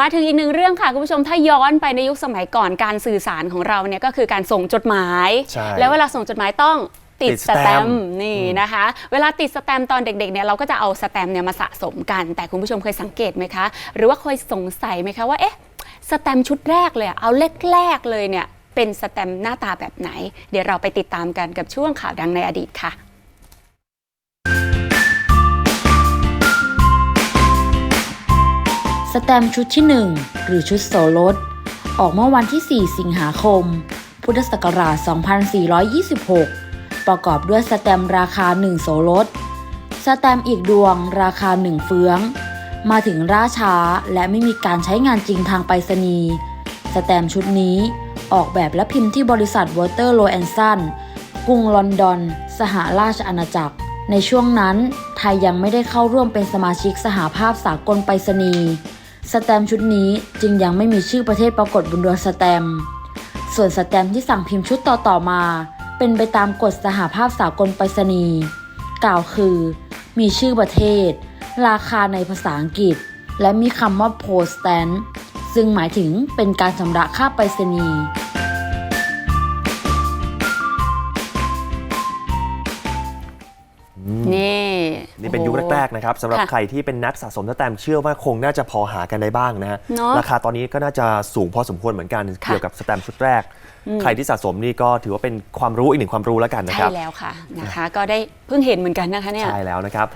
มาถึงอีกหนึ่งเรื่องค่ะคุณผู้ชมถ้าย้อนไปในยุคสมัยก่อนการสื่อสารของเราเนี่ยก็คือการส่งจดหมาย ใช่ แล้วเวลาส่งจดหมายต้องติดติดสสแตแตมมป์ ป์นี่นะคะ เวลาติดสแตมป์ตอนเด็กๆเนี่ยเราก็จะเอาสแตมป์เนี่ยมาสะสมกัน แต่คุณผู้ชมเคยสังเกตไหมคะ หรือว่าเคยสงสัยไหมคะว่าเอ๊ะสแตมป์ชุดแรกเลยอะเอาแรกๆเลยเนี่ยเป็นสแตมป์หน้าตาแบบไหน เดี๋ยวเราไปติดตามกันกับช่วงข่าวดังในอดีตค่ะ สแตมชุดที่ 1 หรือชุดโสรสออกเมื่อวันที่ 4 สิงหาคม พุทธศักราช 2426 ประกอบด้วยสแตมราคา 1 โสรสสแตมอีกดวงราคา 1 เฟือง มาถึงล่าช้าและไม่มีการใช้งานจริงทางไปรษณีย์สแตมชุดนี้ออกแบบและพิมพ์ที่บริษัทวอเตอร์โลแอนซันกรุงลอนดอน สหราชอาณาจักร ในช่วงนั้น ไทยยังไม่ได้เข้าร่วมเป็นสมาชิกสหภาพสากลไปรษณีย์ สแตมชุดนี้จึงยังไม่มีชื่อประเทศปรากฏบนดวงสแตม ส่วนสแตมที่สั่งพิมพ์ชุดต่อๆมา เป็นไปตามกฎสหภาพสากลไปรษณีย์กล่าวคือ มีชื่อประเทศ ราคาในภาษาอังกฤษ และมีคำว่า postant ซึ่งหมายถึงเป็นการชำระค่าไปรษณีย์ นี่เป็นยุคโอ้โหแรกๆนะครับสำหรับค่ะใครที่เป็นนักสะสมสแตมป์เชื่อว่าคงน่าจะพอหากันได้บ้างนะฮะเนอะราคาตอนนี้ก็น่าจะสูงพอสมควรเหมือนกันค่ะเกี่ยวกับสแตมป์ชุดแรกใครที่สะสมนี่ก็ถือว่าเป็นความรู้อีกหนึ่งความรู้แล้วกันนะคใช่รับแล้วค่ะนะคะ ก็ได้เพิ่งเห็นเหมือนกันนะคะเนี่ย ใช่แล้วนะครับ